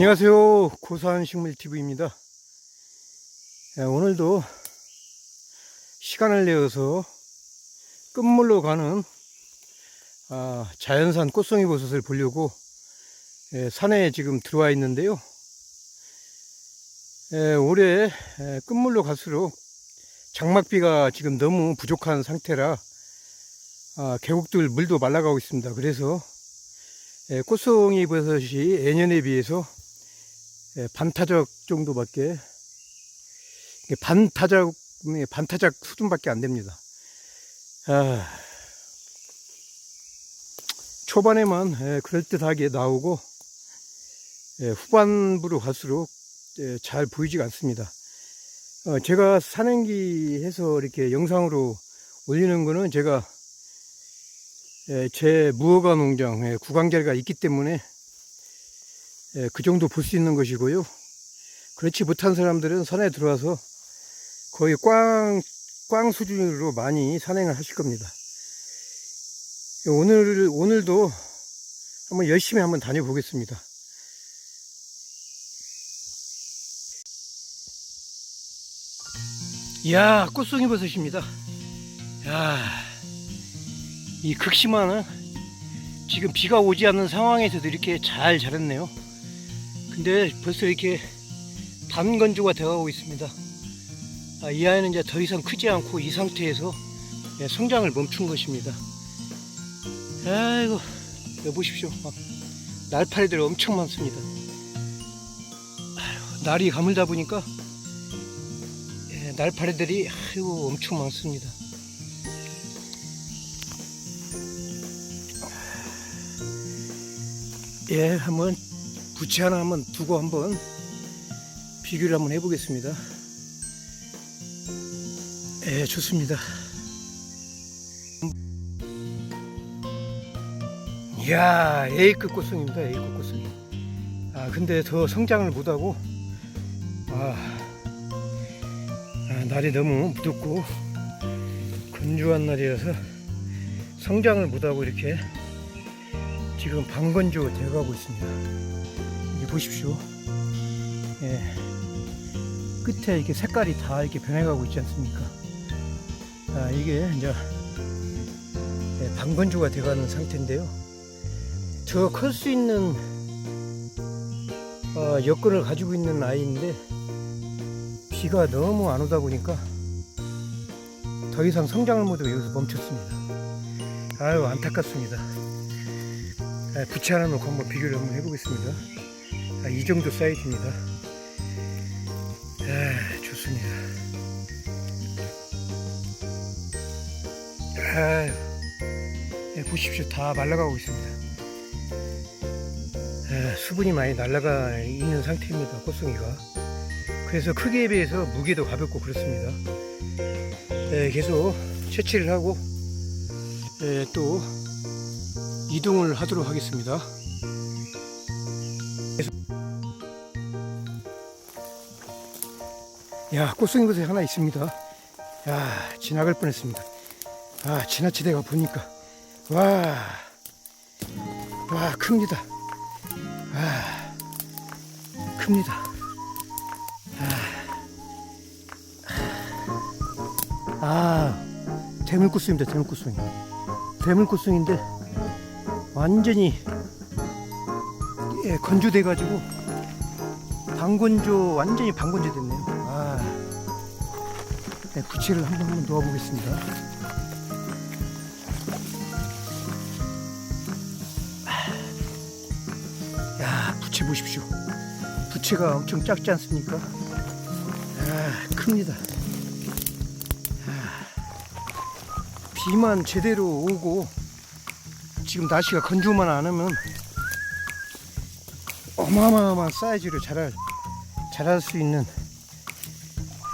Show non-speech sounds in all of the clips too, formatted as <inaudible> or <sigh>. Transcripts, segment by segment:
안녕하세요. 고산식물TV입니다. 예, 오늘도 시간을 내어서 끝물로 가는 아, 자연산 꽃송이 버섯을 보려고 예, 산에 지금 들어와 있는데요. 예, 올해 예, 끝물로 갈수록 장막비가 지금 너무 부족한 상태라 아, 계곡들 물도 말라가고 있습니다. 그래서 예, 꽃송이 버섯이 예년에 비해서 예, 반타작 정도밖에 반타작 예, 반타작 수준밖에 안 됩니다. 아, 초반에만 예, 그럴듯하게 나오고 예, 후반부로 갈수록 예, 잘 보이지가 않습니다. 어, 제가 산행기 해서 이렇게 영상으로 올리는 거는 제가 예, 제 무허가 농장 예, 구강자리가 있기 때문에 예, 그 정도 볼 수 있는 것이고요. 그렇지 못한 사람들은 산에 들어와서 거의 꽝, 꽝 수준으로 많이 산행을 하실 겁니다. 예, 오늘, 오늘도 한번 열심히 한번 다녀보겠습니다. 이야, 꽃송이 버섯입니다. 야, 이 극심한 지금 비가 오지 않는 상황에서도 이렇게 잘 자랐네요. 근데 벌써 이렇게 단건조가 되어가고 있습니다. 아, 이 아이는 이제 더 이상 크지 않고 이 상태에서 예, 성장을 멈춘 것입니다. 아이고, 여기 보십시오. 막 날파리들 엄청 많습니다. 아이고, 날이 가물다 보니까 예, 날파리들이 아이고 엄청 많습니다. 예, 한번 부채 하나 한번 두고 한번 비교를 한번 해보겠습니다. 예, 좋습니다. 이야, A급 꽃송입니다. A급 꽃송이. 아, 근데 더 성장을 못하고, 아, 아, 날이 너무 무덥고, 건조한 날이라서 성장을 못하고 이렇게 지금 방건조 되어가고 있습니다. 보십시오. 예. 끝에 이렇게 색깔이 다 이렇게 변해가고 있지 않습니까? 아, 이게 이제 예, 방건조가 돼가는 상태인데요. 더클수 있는 어, 여건을 가지고 있는 아이인데 비가 너무 안 오다 보니까 더 이상 성장을 못하고 여기서 멈췄습니다. 아유 안타깝습니다. 아, 부채 하나 놓고 한번 비교를 한번 해보겠습니다. 아, 이 정도 사이즈입니다. 아, 좋습니다. 아, 예, 보십시오. 다 말라가고 있습니다. 아, 수분이 많이 날라가 있는 상태입니다. 꽃송이가. 그래서 크기에 비해서 무게도 가볍고 그렇습니다. 예, 계속 채취를 하고 예, 또 이동을 하도록 하겠습니다. 야, 꽃송이 버섯이 하나 있습니다. 야, 지나갈 뻔했습니다. 아, 지나치다가 보니까 와, 와, 큽니다. 와, 큽니다. 아, 아 대물꽃송입니다. 대물꽃송이. 대물꽃송인데 완전히 예, 건조돼 가지고 방건조 완전히 방건조 됐네요. 아, 네, 부채를 한번 한번 놓아 보겠습니다. 야, 부채 보십시오. 부채가 엄청 작지 않습니까? 아, 큽니다. 아, 비만 제대로 오고 지금 날씨가 건조만 안 하면 어마어마한 사이즈로 자랄 자랄 수 있는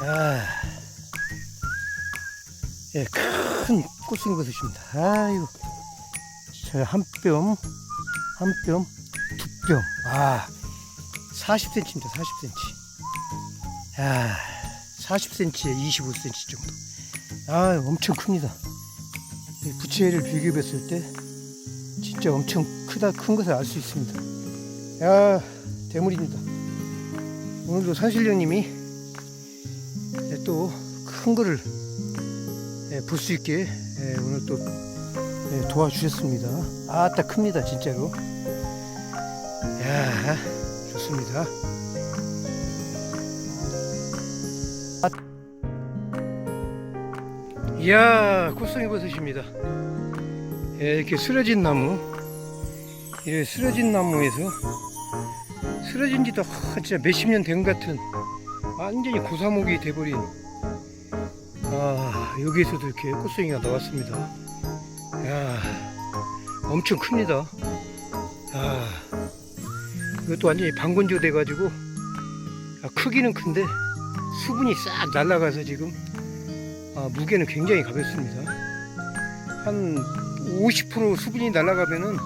아, 예, 큰 꽃송이 버섯입니다. 아이고, 저한 뼘, 한 뼘, 두 뼘, 아, 40cm입니다. 40cm. 아, 40cm에 25cm 정도. 아, 엄청 큽니다. 이 부채를 비교했을 때 진짜 엄청 크다 큰 것을 알 수 있습니다. 야 대물입니다. 오늘도 산신령님이 또 큰 거를 볼 수 있게 예, 오늘 또 예, 도와주셨습니다. 아따 큽니다 진짜로. 야 좋습니다. 아, 이야 꽃송이 버섯입니다. 예, 이렇게 쓰러진 나무, 이 쓰러진 나무에서 쓰러진 지도 하, 진짜 몇십 년된것 같은 완전히 고사목이 돼버린 아 여기에서도 이렇게 꽃송이가 나왔습니다. 야 엄청 큽니다. 아 이것도 완전히 방건조 돼가지고 아, 크기는 큰데 수분이 싹 날아가서 지금 아, 무게는 굉장히 가볍습니다. 한 50% 수분이 날아가면은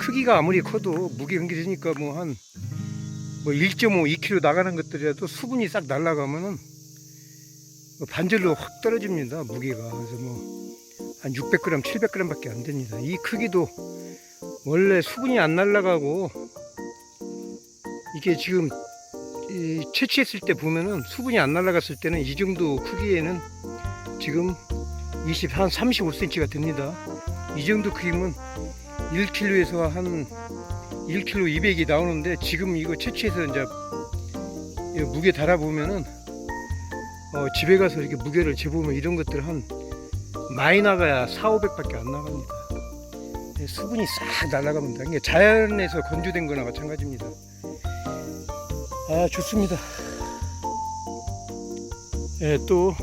크기가 아무리 커도 무게 연결되니까 뭐 한 뭐 1.5, 2kg 나가는 것들이라도 수분이 싹 날아가면은 뭐 반절로 확 떨어집니다 무게가 그래서 뭐 한 600g, 700g밖에 안 됩니다. 이 크기도 원래 수분이 안 날아가고 이게 지금 이 채취했을 때 보면은 수분이 안 날아갔을 때는 이 정도 크기에는 지금 20, 한 35cm가 됩니다. 이 정도 크기면 1kg에서 한 1kg 200이 나오는데 지금 이거 채취해서 이제 이 무게 달아보면은 어, 집에 가서 이렇게 무게를 재보면 이런 것들 한 많이 나가야 4, 500밖에 안 나갑니다. 예, 수분이 싹 날아갑니다. 자연에서 건조된 거나 마찬가지입니다. 아, 좋습니다. 예, 또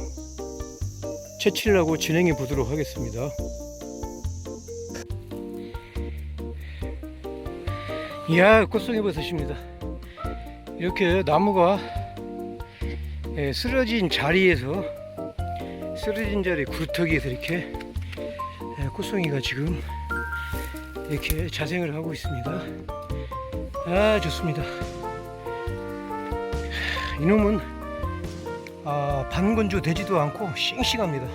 채취를 하고 진행해 보도록 하겠습니다. 이야, 꽃송이 버섯입니다. 이렇게 나무가 예, 쓰러진 자리에서 쓰러진 자리 구르터기에서 이렇게 예, 꽃송이가 지금 이렇게 자생을 하고 있습니다. 아, 좋습니다. 이놈은 아, 반건조 되지도 않고 싱싱합니다.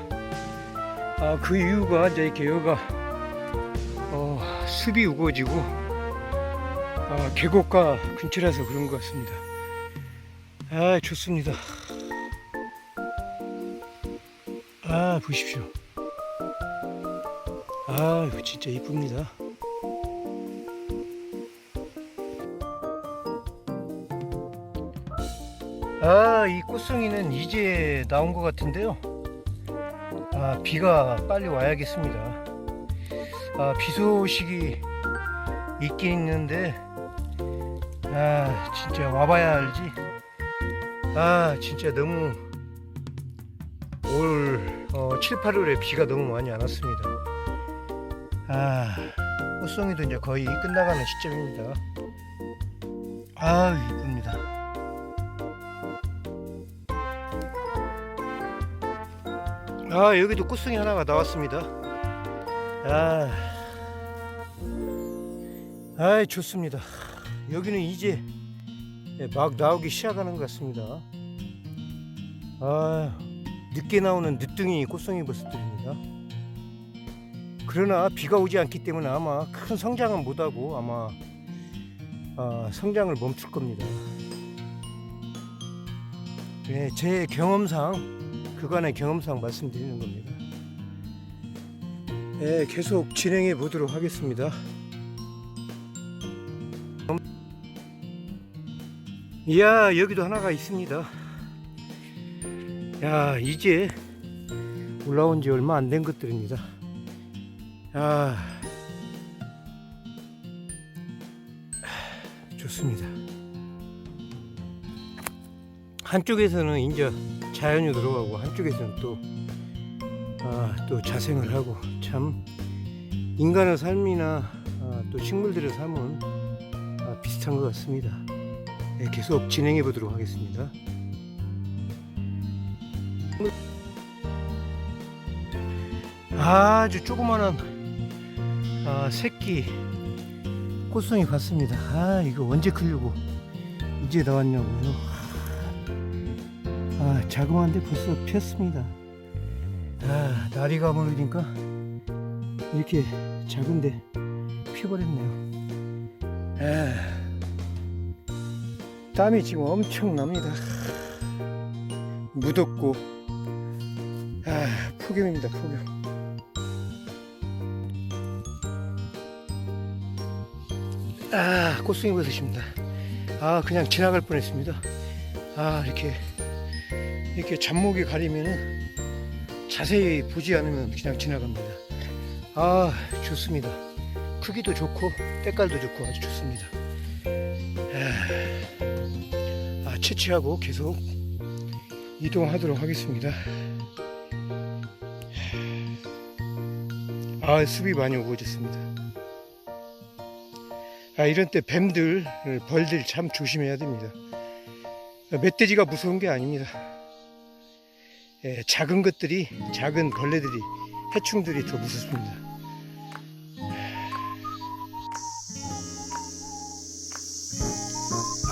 아, 그 이유가 이제 이렇게 여기가 어, 습이 우거지고 아, 계곡가 근처라서 그런 것 같습니다. 아, 좋습니다. 아, 보십시오. 아, 이거 진짜 이쁩니다. 아, 이 꽃송이는 이제 나온 것 같은데요. 아, 비가 빨리 와야겠습니다. 아, 비 소식이 있긴 있는데, 아, 진짜 와봐야 알지. 아, 진짜 너무 올 어, 7, 8월에 비가 너무 많이 안 왔습니다. 아, 꽃송이도 이제 거의 끝나가는 시점입니다. 아, 이쁩니다. 아 여기도 꽃송이 하나가 나왔습니다 아, 아 좋습니다 여기는 이제 막 나오기 시작하는 것 같습니다 아 늦게 나오는 늦둥이 꽃송이 버섯들입니다 그러나 비가 오지 않기 때문에 아마 큰 성장은 못하고 아마 아, 성장을 멈출 겁니다 네, 제 경험상 그간의 경험상 말씀드리는 겁니다. 네, 계속 진행해 보도록 하겠습니다. 이야, 여기도 하나가 있습니다. 야, 이제 올라온 지 얼마 안 된 것들입니다. 아, 좋습니다. 한쪽에서는 이제 자연이 들어가고 한쪽에서는 또, 아, 또 자생을 하고 참 인간의 삶이나 아, 또 식물들의 삶은 아, 비슷한 것 같습니다. 네, 계속 진행해 보도록 하겠습니다. 아주 조그만한 아, 새끼 꽃송이 같습니다. 아 이거 언제 크려고 이제 나왔냐고요. 아, 자그마한데 벌써 폈습니다. 아, 날이 가버리니까 이렇게 작은데 피어버렸네요. 아, 땀이 지금 엄청 납니다. 무덥고, 아, 폭염입니다, 폭염. 아, 꽃송이 버섯입니다. 아, 그냥 지나갈 뻔 했습니다. 아, 이렇게, 이렇게 잡목이 가리면은 자세히 보지 않으면 그냥 지나갑니다. 아, 좋습니다. 크기도 좋고, 때깔도 좋고 아주 좋습니다. 아, 아, 채취하고 계속 이동하도록 하겠습니다. 아, 숲이 많이 우거졌습니다. 아, 이런 때 뱀들, 벌들 참 조심해야 됩니다. 멧돼지가 무서운 게 아닙니다. 예, 작은 것들이, 작은 벌레들이, 해충들이 더 무섭습니다.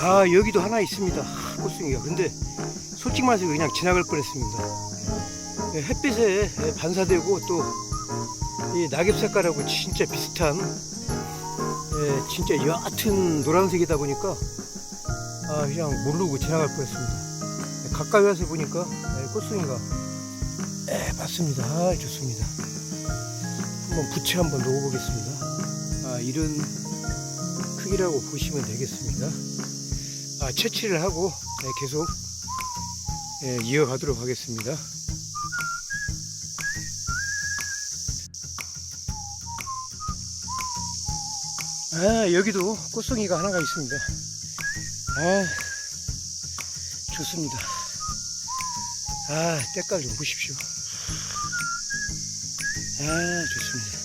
아, 여기도 하나 있습니다. 하, 꽃송이가. 근데 솔직히 말해서 그냥 지나갈 뻔했습니다. 예, 햇빛에 예, 반사되고 또 이 낙엽 색깔하고 진짜 비슷한 예, 진짜 옅은 노란색이다 보니까 아, 그냥 모르고 지나갈 뻔했습니다. 가까이 와서 보니까 예, 꽃송이가 예, 맞습니다. 아, 좋습니다. 한번 부채 한번 놓아보겠습니다. 아, 이런 크기라고 보시면 되겠습니다. 아, 채취를 하고 예, 계속 예, 이어가도록 하겠습니다. 아, 여기도 꽃송이가 하나가 있습니다. 아, 좋습니다. 아, 때깔 좀 보십시오. 아, 좋습니다.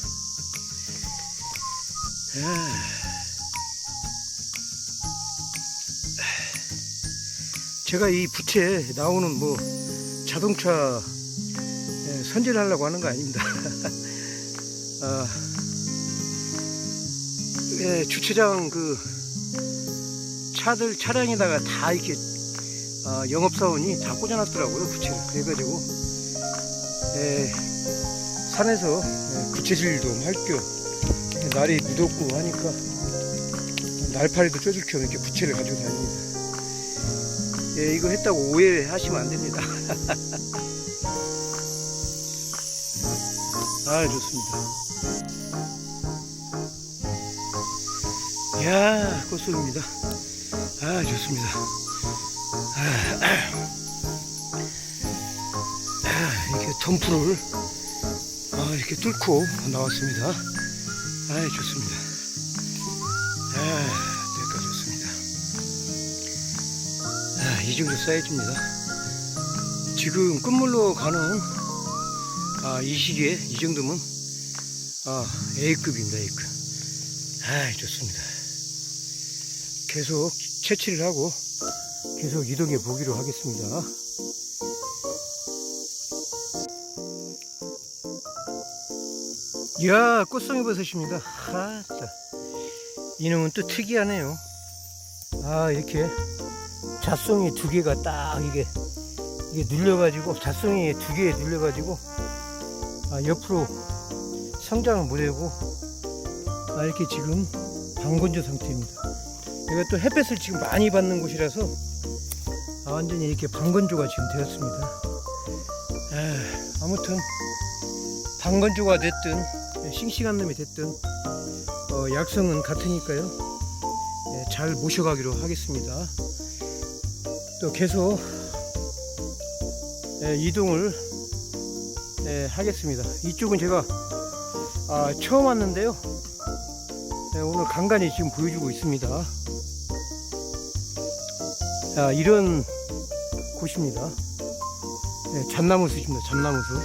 아. 제가 이 부채에 나오는 뭐 자동차 예, 선질을 하려고 하는 거 아닙니다. <laughs> 아, 예, 주차장 그 차들 차량에다가 다 이렇게 아, 영업사원이 다 꽂아놨더라고요 부채를 그래가지고 예, 산에서 예, 부채질 좀할겸 날이 무덥고 하니까 날파리도 쪄줄 겸 이렇게 부채를 가지고 다닙니다. 예, 이거 했다고 오해하시면 안 됩니다. <laughs> 아, 좋습니다. 야, 꽃송입니다. 아, 좋습니다. 아, 아, 이렇게 덤프를 아, 이렇게 뚫고 나왔습니다. 아, 좋습니다. 아, 내가 좋습니다. 아, 이 정도 사이즈입니다. 지금 끝물로 가는 아, 이 시기에 이 정도면 아, A급입니다, A급. 아, 좋습니다. 계속 채취를 하고 계속 이동해 보기로 하겠습니다. 이야, 꽃송이 버섯입니다. 하, 자. 이놈은 또 특이하네요. 아, 이렇게 잣송이 두 개가 딱 이게 이게 눌려가지고 잣송이 두 개에 눌려가지고 아, 옆으로 성장을 못하고 아, 이렇게 지금 방건조 상태입니다. 여기가 또 햇볕을 지금 많이 받는 곳이라서 아, 완전히 이렇게 방건조가 지금 되었습니다. 아, 아무튼 방건조가 됐든 싱싱한 놈이 됐든 어, 약성은 같으니까요. 예, 잘 모셔가기로 하겠습니다. 또 계속 예, 이동을 예, 하겠습니다. 이쪽은 제가 아, 처음 왔는데요. 예, 오늘 간간히 지금 보여주고 있습니다. 자, 이런 곳입니다. 예, 잣나무 숲입니다. 잣나무 숲.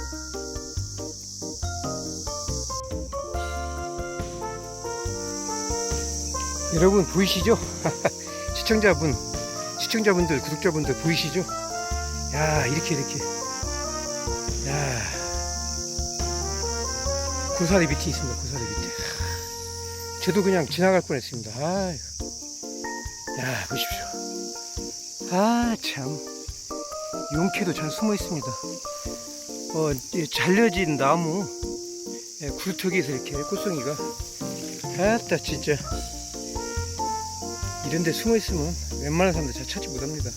여러분 보이시죠? <laughs> 시청자분, 시청자분들, 구독자분들 보이시죠? 야, 이렇게 이렇게. 야. 고사리 밑에 있습니다. 고사리 밑에. 저도 그냥 지나갈 뻔했습니다. 아, 야 보십시오. 아 참. 용케도 잘 숨어 있습니다. 어, 이 잘려진 나무 예, 구루터기에서 이렇게 꽃송이가 아따 진짜 이런데 숨어 있으면 웬만한 사람들 잘 찾지 못합니다.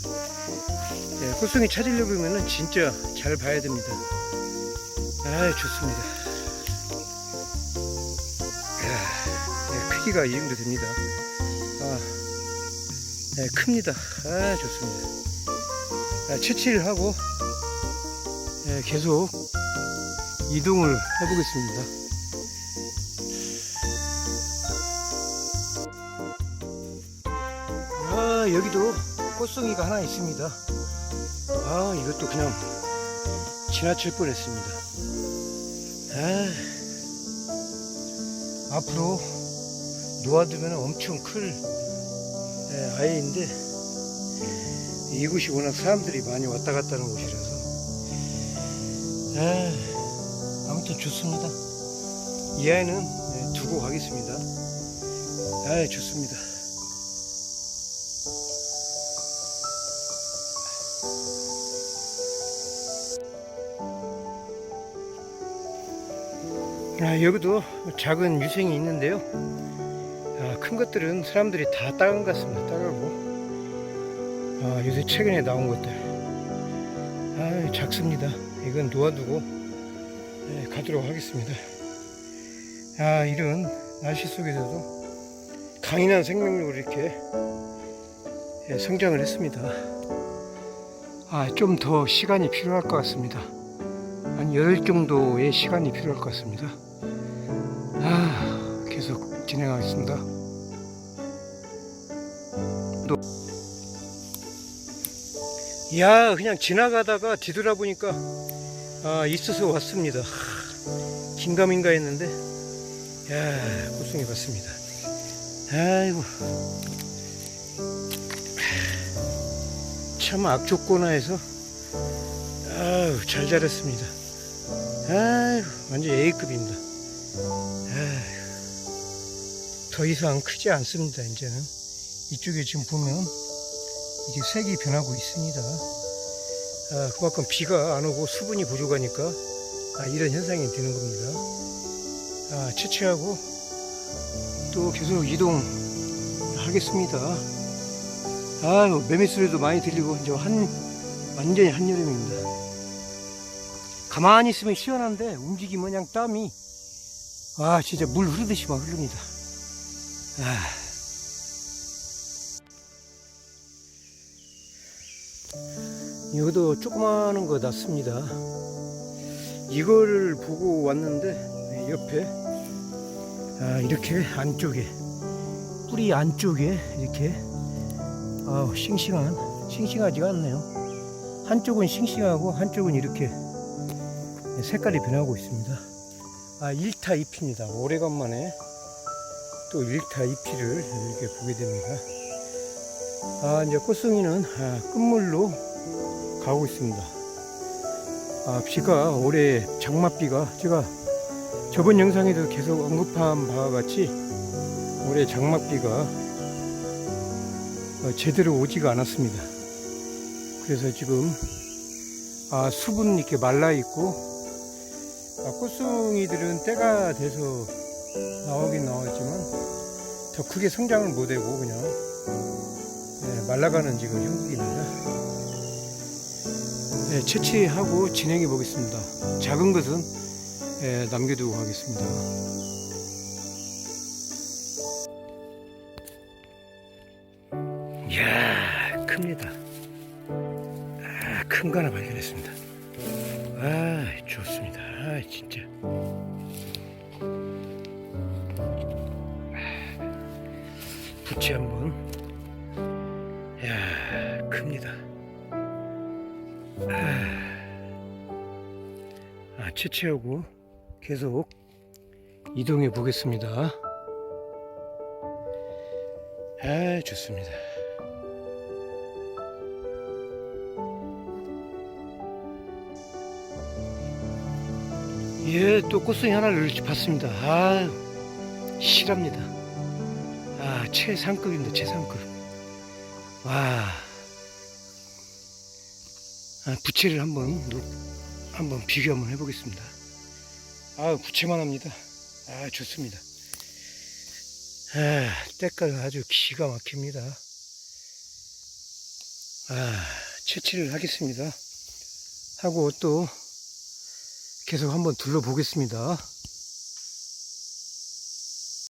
예, 꽃송이 찾으려고 그러면은 진짜 잘 봐야 됩니다. 아, 좋습니다. 예, 크기가 이 정도 됩니다. 아, 예, 큽니다. 아, 좋습니다. 아, 채취를 하고 예, 계속 이동을 해보겠습니다. 아, 여기도 꽃송이가 하나 있습니다. 아, 이것도 그냥 지나칠 뻔 했습니다. 아, 앞으로 놓아두면 엄청 클 예, 아이인데, 이곳이 워낙 사람들이 많이 왔다 갔다 하는 곳이라서, 아, 아무튼 좋습니다. 이 아이는 예, 두고 가겠습니다. 아, 좋습니다. 아, 여기도 작은 유생이 있는데요. 아, 큰 것들은 사람들이 다 따간 것 같습니다. 따가고. 아, 요새 최근에 나온 것들. 아, 작습니다. 이건 놓아두고 네, 가도록 하겠습니다. 아, 이런 날씨 속에서도 강인한 생명력으로 이렇게 예, 성장을 했습니다. 아, 좀 더 시간이 필요할 것 같습니다. 한 열흘 정도의 시간이 필요할 것 같습니다. 아, 계속 진행하겠습니다. 야, 그냥 지나가다가 뒤돌아보니까 아, 있어서 왔습니다. 하, 긴가민가 했는데, 야, 고생해 봤습니다. 아이고, 참 악조건화해서 아유, 잘 자랐습니다. 아유, 완전 A급입니다. 아유, 더 이상 크지 않습니다, 이제는. 이쪽에 지금 보면 이게 색이 변하고 있습니다. 아, 그만큼 비가 안 오고 수분이 부족하니까 아, 이런 현상이 되는 겁니다. 아, 채취하고 또 계속 이동하겠습니다. 아유, 매미 소리도 많이 들리고 이제 한 완전히 한여름입니다. 가만히 있으면 시원한데 움직이면 그냥 땀이 와 진짜 물 흐르듯이 막 흐릅니다. 아. 이것도 조그마한 거 났습니다. 이거를 보고 왔는데 네, 옆에 아, 이렇게 안쪽에 뿌리 안쪽에 이렇게 아, 싱싱한 싱싱하지가 않네요. 한쪽은 싱싱하고 한쪽은 이렇게 색깔이 변하고 있습니다. 아, 1타 잎입니다. 오래간만에 또 1타 잎이를 이렇게 보게 됩니다. 아, 이제 꽃송이는 아, 끝물로 가고 있습니다. 아, 비가 올해 장맛비가 제가 저번 영상에도 계속 언급한 바와 같이 올해 장맛비가 어, 제대로 오지가 않았습니다. 그래서 지금 아, 수분 이렇게 말라 있고 아, 꽃송이들은 때가 돼서 나오긴 나왔지만 더 크게 성장을 못하고 그냥 네, 말라가는 지금 형국입니다. 네, 채취하고 진행해 보겠습니다. 작은 것은 예, 남겨두고 가겠습니다. 이야, 큽니다. 아, 큰 거 하나 발견했습니다. 아, 좋습니다. 아, 진짜. 아, 채취하고 계속 이동해 보겠습니다. 아, 좋습니다. 예, 또 꽃송이 하나를 봤습니다. 아, 실합니다. 아, 최상급입니다. 최상급. 와. 아, 부채를 한번 놓- 한번 비교 한번 해보겠습니다. 아, 부채만 합니다. 아, 좋습니다. 아, 때깔 아주 기가 막힙니다. 아, 채취를 하겠습니다. 하고 또 계속 한번 둘러보겠습니다.